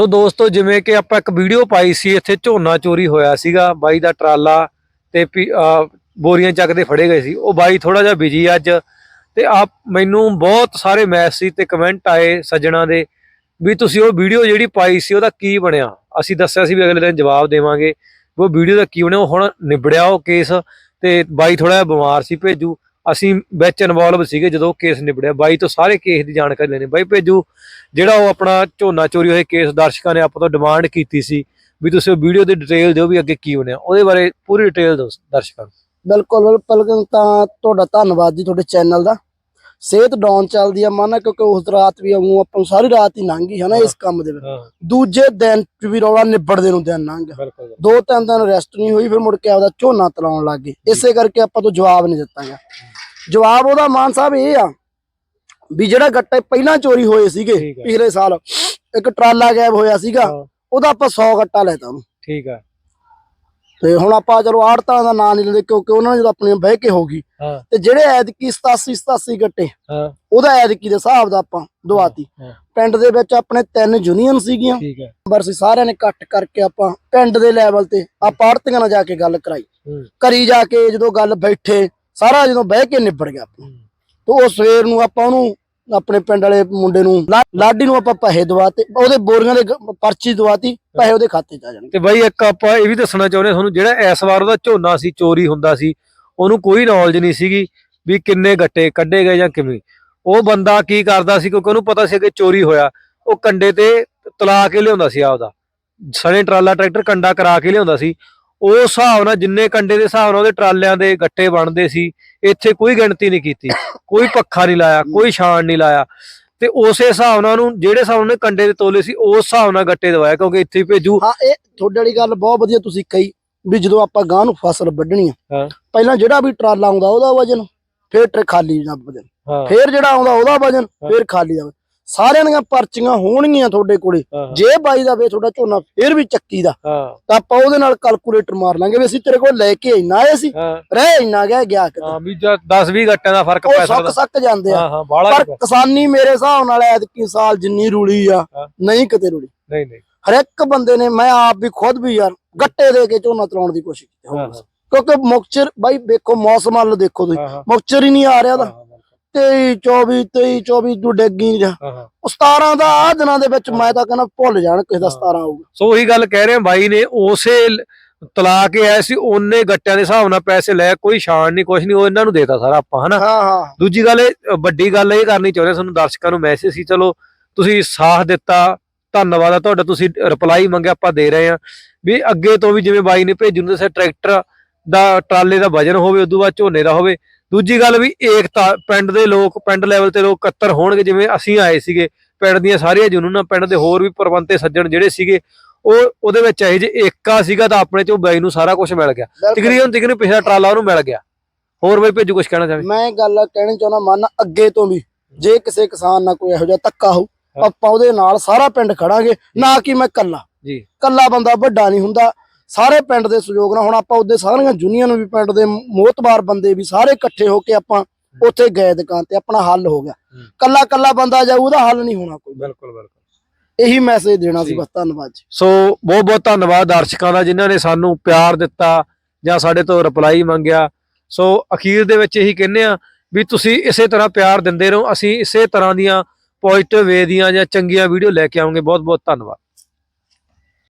ਸੋ ਦੋਸਤੋ, ਜਿਵੇਂ ਕਿ ਆਪਾਂ ਇੱਕ ਵੀਡੀਓ ਪਾਈ ਸੀ, ਇੱਥੇ ਝੋਨਾ ਚੋਰੀ ਹੋਇਆ ਸੀਗਾ, ਬਾਈ ਦਾ ਟਰਾਲਾ ਤੇ ਪੀ- ਅਹ, ਬੋਰੀਆਂ ਚੱਕਦੇ ਫੜੇ ਗਏ ਸੀ। ਉਹ ਬਾਈ ਥੋੜਾ ਜਿਹਾ ਬਿਜ਼ੀ ਅੱਜ ਤੇ ਆਪ ਮੈਨੂੰ ਬਹੁਤ ਸਾਰੇ ਮੈਸੇਜ ਤੇ ਕਮੈਂਟ ਆਏ ਸੱਜਣਾ ਦੇ ਵੀ ਤੁਸੀਂ ਉਹ ਵੀਡੀਓ ਜਿਹੜੀ ਪਾਈ ਸੀ, ਉਹਦਾ ਕੀ ਬਣਿਆ? ਅਸੀਂ ਦੱਸਿਆ ਸੀ ਵੀ ਅਗਲੇ ਦਿਨ ਜਵਾਬ ਦੇਵਾਂਗੇ ਵੀ ਉਹ ਵੀਡੀਓ ਦਾ ਕੀ ਬਣਿਆ, ਉਹ ਹੁਣ ਨਿਬੜਿਆ ਉਹ ਕੇਸ ਤੇ ਬਾਈ ਥੋੜਾ ਜਿਹਾ ਬਿਮਾਰ ਸੀ ਭੇਜੂ। ਅਸੀਂ ਵਿੱਚ ਇਨਵੋਲਵ ਸੀਗੇ ਜਦੋਂ ਕੇਸ ਨਿਬੜਿਆ। ਬਾਈ ਤੋਂ ਸਾਰੇ ਕੇਸ ਦੀ ਜਾਣਕਾਰੀ ਲੈਣੀ। ਬਾਈ ਭੇਜੂ, ਜਿਹੜਾ ਉਹ ਆਪਣਾ ਝੋਨਾ ਚੋਰੀ ਹੋਏ ਕੇਸ ਦਰਸ਼ਕਾਂ ਨੇ ਆਪਾਂ ਤੋਂ ਡਿਮਾਂਡ ਕੀਤੀ ਸੀ ਵੀ ਤੁਸੀਂ ਉਹ ਵੀਡੀਓ ਦੀ ਡਿਟੇਲ ਦਿਓ ਵੀ ਅੱਗੇ ਕੀ ਬਣਿਆ। ਉਹਦੇ ਬਾਰੇ ਪੂਰੀ ਡਿਟੇਲ ਦਿਓ ਦਰਸ਼ਕਾਂ ਨੂੰ। ਬਿਲਕੁਲ ਬਿਲਕੁਲ, ਤਾਂ ਤੁਹਾਡਾ ਧੰਨਵਾਦ ਜੀ ਤੁਹਾਡੇ ਚੈਨਲ ਦਾ। ਸਿਹਤ ਡਾਊਨ ਚੱਲਦੀ ਆ ਮਾਨਾ ਕਿਉਂਕਿ ਉਸ ਰਾਤ ਵੀ ਆਉਂ ਆਪਾਂ ਸਾਰੀ ਰਾਤ ਹੀ ਲੰਘ ਗਈ ਹੈ ਨਾ ਇਸ ਕੰਮ ਦੇ ਵਿੱਚ। ਦੂਜੇ ਦਿਨ ਚ ਵੀ ਰੌਲਾ ਨਿਬੜਦੇ ਨੂੰ ਦਿਨ ਲੰਘ ਗਿਆ। ਦੋ ਤਿੰਨ ਦਿਨ ਰੈਸਟ ਨਹੀਂ ਹੋਈ ਫਿਰ ਮੁੜ ਕੇ ਆਪਦਾ ਝੋਨਾ ਤਲਾਉਣ ਲੱਗ ਗਏ। ਇਸੇ ਕਰਕੇ ਆਪਾਂ ਤੋਂ ਜਵਾਬ ਨਹੀਂ ਦਿੱਤਾ ਗਿਆ। ਜਵਾਬ ਉਹਦਾ ਮਾਨ ਸਾਹਿਬ ਇਹ ਆ ਵੀ ਜਿਹੜਾ ਗੱਟੇ ਪਹਿਲਾਂ ਚੋਰੀ ਹੋਏ ਸੀਗੇ। ਪਿਛਲੇ ਸਾਲ ਇੱਕ ਟਰਾਲਾ ਗਾਇਬ ਹੋਇਆ ਸੀਗਾ ਉਹਦਾ ਆਪਾਂ 100 ਗੱਟਾ ਲੈਤਾ ਉਹਨੂੰ। ਠੀਕ ਹੈ ਤੇ ਹੁਣ ਆਪਾਂ ਚਲੋ ਆੜਤਾਂ ਦਾ ਨਾਂ ਨਹੀਂ ਲੈਂਦੇ ਕਿਉਂਕਿ ਉਹਨਾਂ ਨੇ ਜਦੋਂ ਆਪਣੀ ਬਹਿ ਕੇ ਹੋਗੀ ਹਾਂ। ਤੇ ਜਿਹੜੇ ਐਤਕੀ 87 87 ਗੱਟੇ ਹਾਂ। ਉਹਦਾ ਐਤਕੀ ਦੇ ਹਿਸਾਬ ਦਾ ਆਪਾਂ ਦਵਾਤੀ। ਪਿੰਡ ਦੇ ਵਿੱਚ ਆਪਣੇ ਤਿੰਨ ਯੂਨੀਅਨ ਸੀਗੀਆਂ ਠੀਕ ਹੈ। ਨੰਬਰ ਸੀ ਸਾਰਿਆਂ ਨੇ ਇਕੱਠ ਕਰਕੇ ਆਪਾਂ ਪਿੰਡ ਦੇ ਲੈਵਲ ਤੇ ਆਪਾਂ ਆੜਤੀਆਂ ਨਾਲ ਜਾ ਕੇ ਗੱਲ ਕਰਾਈ। ਕਰੀ ਜਾ ਕੇ ਜਦੋਂ ਗੱਲ ਬੈਠੇ ਸਾਰਾ ਜਦੋਂ ਬਹਿ ਕੇ ਨਿਬੜ ਗਿਆ ਆਪਣਾ। ਹੂੰ, ਤੇ ਉਹ ਸਵੇਰ ਨੂੰ ਆਪਾਂ ਉਹਨੂੰ ਆਪਣੇ ਪਿੰਡ ਵਾਲੇ ਮੁੰਡੇ ਨੂੰ ਲਾਡੀ ਨੂੰ ਆਪਾਂ ਪੈਸੇ ਦਵਾਤੇ, ਉਹਦੇ ਬੋਰੀਆਂ ਦੇ ਗ- ਪਰਚੀ ਦਵਾਤੀ, ਪੈਸੇ ਉਹਦੇ ਖਾਤੇ 'ਚ ਆ ਜਾਣਗੇ। ਤੇ ਬਾਈ ਇੱਕ ਆਪਾਂ ਇਹ ਵੀ ਦੱਸਣਾ ਚਾਹੁੰਦੇ ਹਾਂ ਤੁਹਾਨੂੰ, ਜਿਹੜਾ ਇਸ ਵਾਰ ਉਹਦਾ ਝੋਨਾ ਸੀ, ਚੋਰੀ ਹੁੰਦਾ ਸੀ, ਉਹਨੂੰ ਕੋਈ ਨੌਲੇਜ ਨਹੀਂ ਸੀਗੀ ਵੀ ਕਿੰਨੇ ਗੱਟੇ ਕੱਢੇ ਗਏ ਜਾਂ ਕਿਵੇਂ। ਉਹ ਬੰਦਾ ਕੀ ਕਰਦਾ ਸੀ, ਕਿਉਂਕਿ ਉਹਨੂੰ ਪਤਾ ਸੀ ਕਿ ਚੋਰੀ ਹੋਇਆ, ਉਹ ਕੰਡੇ ਤੇ ਤਲਾ ਕੇ ਲਿਆਉਂਦਾ ਸੀ ਆਪਦਾ। ਸਣੇ ਟਰਾਲਾ, ਟਰੈਕਟਰ ਕੰਡਾ ਕਰਾ ਕੇ ਲਿਆਉਂਦਾ ਸੀ ਉਸ ਹਿਸਾਬ ਨਾਲ ਜਿੰਨੇ ਕੰਡੇ ਦੇ ਹਿਸਾਬ ਨਾਲ ਉਹਦੇ ਟਰਾਲਿਆਂ ਦੇ ਗੱਟੇ ਬਣਦੇ ਸੀ ਇੱਥੇ ਕੋਈ ਗਿਣਤੀ ਨਹੀਂ ਕੀਤੀ ਕੋਈ ਪੱਖਾ ਨਹੀਂ ਲਾਇਆ ਕੋਈ ਛਾਣ ਨਹੀਂ ਲਾਇਆ ਤੇ ਉਸੇ ਹਿਸਾਬ ਨਾਲ ਉਹਨੂੰ ਜਿਹੜੇ ਹਿਸਾਬ ਨਾਲ ਕੰਡੇ ਦੇ ਤੋਲੇ ਸੀ ਉਸ ਹਿਸਾਬ ਨਾਲ ਗੱਟੇ ਦਵਾਇਆ ਕਿਉਂਕਿ ਇੱਥੇ ਹੀ ਭੇਜੂ ਹਾਂ ਇਹ ਤੁਹਾਡੇ ਵਾਲੀ ਗੱਲ ਬਹੁਤ ਵਧੀਆ ਤੁਸੀਂ ਕਹੀ ਵੀ ਜਦੋਂ ਆਪਾਂ ਗਾਂ ਨੂੰ ਫਸਲ ਵੱਢਣੀ ਆ ਹਾਂ। ਪਹਿਲਾਂ ਜਿਹੜਾ ਵੀ ਟਰਾਲਾ ਆਉਂਦਾ ਉਹਦਾ ਵਜਨ ਫਿਰ ਟਰ ਖਾਲੀ ਦਾ ਵਜਨ ਹਾਂ ਫਿਰ ਜਿਹੜਾ ਆਉਂਦਾ ਉਹਦਾ ਵਜਨ। ਫਿਰ ਖਾਲੀ ਦਾ ਵਜ਼ਨ। ਸਾਰਿਆਂ ਦੀਆਂ ਪਰਚੀਆਂ ਹੋਣਗੀਆਂ ਤੁਹਾਡੇ ਕੋਲੇ। ਜੇ ਬਾਈ ਦਾ ਵੇ ਤੁਹਾਡਾ ਝੋਨਾ ਫਿਰ ਵੀ ਚੱਕੀ ਦਾ। ਤਾਂ ਆਪਾਂ ਉਹਦੇ ਨਾਲ ਕੈਲਕੂਲੇਟਰ ਮਾਰ ਲਾਂਗੇ ਵੀ ਅਸੀਂ ਤੇਰੇ ਕੋਲ ਲੈ ਕੇ ਇੰਨਾ ਆਏ ਸੀ। ਰਹਿ ਇੰਨਾ ਗਿਆ ਗਿਆ ਕਿਤੇ ਹਾਂ ਵੀ 10 20 ਗੱਟਿਆਂ ਦਾ ਫ਼ਰਕ ਪੈ ਸੁੱਕ ਸਕਦਾ। ਸੱਕ ਜਾਂਦੇ ਆ। ਪਰ ਕਿਸਾਨੀ ਮੇਰੇ ਹਿਸਾਬ ਨਾਲ ਐਤਕੀ ਸਾਲ ਜਿੰਨੀ ਰੂਲੀ ਆ। ਨਹੀਂ ਕਿਤੇ ਰੂਲੀ। ਨਹੀਂ ਨਹੀਂ। ਹਰ ਇੱਕ ਬੰਦੇ ਨੇ ਮੈਂ ਆਪ ਵੀ ਖੁਦ ਵੀ ਯਾਰ ਗੱਟੇ ਦੇ ਕੇ ਝੋਨਾ ਤਲਾਉਣ ਦੀ ਕੋਸ਼ਿਸ਼ ਕੀਤੀ। ਕਿਉਂਕਿ ਮੁਕਚਰ ਬਾਈ ਵੇਖੋ ਮੌਸਮ ਵੱਲ ਦੇਖੋ ਤੁਸੀਂ। ਮੁਕਚਰ ਹੀ ਨਹੀਂ ਆ ਰਿਹਾ ਉਹਦਾ। 23 24 23 24 ਤੋਂ ਡੱਗੀ ਰਿਹਾ ਹਾਂ, ਹਾਂ। ਉਹ 17 ਦਾ ਆ ਦਿਨਾਂ ਦੇ ਵਿੱਚ ਮੈਂ ਤਾਂ ਕਹਿੰਦਾ ਭੁੱਲ ਜਾਣ ਕਿਸੇ ਦਾ 17 ਆਊਗਾ ਸੋ ਉਹੀ ਗੱਲ ਕਹਿ ਰਹੇ ਆ ਬਾਈ ਨੇ ਉਸੇ ਲ- ਤਲਾ ਕੇ ਆਏ ਸੀ ਉਹਨੇ ਗੱਟਿਆਂ ਦੇ ਹਿਸਾਬ ਨਾਲ ਪੈਸੇ ਲੈ ਕੋਈ ਛਾਣ ਨਹੀਂ ਕੁਛ ਨਹੀਂ ਉਹ ਇਹਨਾਂ ਨੂੰ ਦੇਤਾ ਸਾਰਾ ਆਪਾਂ ਹਨਾ? ਹਾਂ ਹਾਂ। ਦੂਜੀ ਗੱਲ ਇਹ ਵੱਡੀ ਗੱਲ ਇਹ ਕਰਨੀ ਚਾਹੁੰਦੇ ਦਰਸ਼ਕਾਂ ਨੂੰ ਮੈਸੇਜ ਸੀ ਚਲੋ ਤੁਸੀਂ ਸਾਥ ਦਿੱਤਾ ਧੰਨਵਾਦ ਆ ਤੁਹਾਡਾ ਤੁਸੀਂ ਰਿਪਲਾਈ ਮੰਗਿਆ ਆਪਾਂ ਦੇ ਰਹੇ ਆ ਵੀ ਅੱਗੇ ਤੋਂ ਵੀ ਜਿਵੇਂ ਬਾਈ ਨੇ ਭੇਜੂ ਨੂੰ ਟਰੈਕਟਰ ਦਾ ਟਰਾਲੇ ਦਾ ਵਜਨ ਹੋਵੇ ਉਦੋਂ ਬਾਅਦ ਝੋਨੇ ਦਾ ਹੋਵੇ ਦੂਜੀ ਗੱਲ ਵੀ ਏਕਤਾ ਪਿੰਡ ਦੇ ਲੋਕ ਪਿੰਡ ਲੈਵਲ ਤੇ ਲੋਕ ਇਕੱਤਰ ਹੋਣਗੇ ਜਿਵੇਂ ਅਸੀਂ ਆਏ ਸੀਗੇ ਪਿੰਡ ਦੀਆਂ ਸਾਰੀਆਂ ਜਨੂਨਾਂ ਪਿੰਡ ਦੇ ਹੋਰ ਵੀ ਪ੍ਰਬੰਧੇ ਸੱਜਣ ਜਿਹੜੇ ਸੀਗੇ ਉਹ ਉਹਦੇ ਵਿੱਚ ਇਹ ਜੇ ਏਕਾ ਸੀਗਾ ਤਾਂ ਆਪਣੇ ਚੋਂ ਬਾਈ ਨੂੰ ਸਾਰਾ ਕੁਝ ਮਿਲ ਗਿਆ। ਤਕਰੀਬਨ ਤਕਰੀਬਨ ਪਿਛਲਾ ਟਰਾਲਾ ਉਹਨੂੰ ਮਿਲ ਗਿਆ। ਹੋਰ ਬਾਈ ਭੇਜੂ ਕੁਝ ਕਹਿਣਾ ਚਾਹਵੇ ਮੈਂ ਗੱਲ ਕਹਿਣੀ ਚਾਹੁੰਦਾ ਮਨ ਅੱਗੇ ਤੋਂ ਵੀ ਜੇ ਕਿਸੇ ਕਿਸਾਨ ਨਾਲ ਕੋਈ ਇਹੋ ਜਿਹਾ ਹੋ ਹਾਂ। ਆਪਾਂ ਉਹਦੇ ਨਾਲ ਸਾਰਾ ਪਿੰਡ ਖੜਾਂਗੇ ਨਾ ਕਿ ਮੈਂ ਕੱਲਾ ਜੀ। ਕੱਲਾ ਬੰਦਾ ਵੱਡਾ ਨਹੀਂ ਹੁੰਦਾ ਸਾਰੇ ਪਿੰਡ ਦੇ ਸਹਿਯੋਗ ਨਾਲ ਹੁਣ ਆਪਾਂ ਉਹਦੇ ਸਾਰੀਆਂ ਯੂਨੀਅਨ ਵੀ ਪਿੰਡ ਦੇ ਮੋਤਬਾਰ ਬੰਦੇ ਵੀ ਸਾਰੇ ਇਕੱਠੇ ਹੋ ਕੇ ਆਪਾਂ ਉੱਥੇ ਗਏ ਦੁਕਾਨ ਤੇ ਆਪਣਾ ਹੱਲ ਹੋ ਗਿਆ। ਕੱਲਾ ਕੱਲਾ ਬੰਦਾ ਜਾਊ ਉਹਦਾ ਹੱਲ ਨਹੀਂ ਹੋਣਾ ਕੋਈ। ਬਿਲਕੁਲ ਬਿਲਕੁਲ। ਇਹੀ ਮੈਸੇਜ ਦੇਣਾ ਸੀ। ਬਸ ਧੰਨਵਾਦ ਜੀ। ਸੋ ਬਹੁਤ ਬਹੁਤ ਧੰਨਵਾਦ ਦਰਸ਼ਕਾਂ ਦਾ ਜਿਨ੍ਹਾਂ ਨੇ ਸਾਨੂੰ ਪਿਆਰ ਦਿੱਤਾ ਜਾਂ ਸਾਡੇ ਤੋਂ ਰਿਪਲਾਈ ਮੰਗਿਆ। ਸੋ ਅਖੀਰ ਦੇ ਵਿੱਚ ਇਹੀ ਕਹਿੰਦੇ ਆ ਵੀ ਤੁਸੀਂ ਇਸੇ ਤਰ੍ਹਾਂ ਪਿਆਰ ਦਿੰਦੇ ਰਹੋ। ਅਸੀਂ ਇਸੇ ਤਰ੍ਹਾਂ ਦੀਆਂ ਪੋਜ਼ਿਟਿਵ ਵੇ ਦੀਆਂ ਜਾਂ ਚੰਗੀਆਂ ਵੀਡੀਓ ਲੈ ਕੇ ਆਵਾਂਗੇ। ਬਹੁਤ ਬਹੁਤ ਧੰਨਵਾਦ।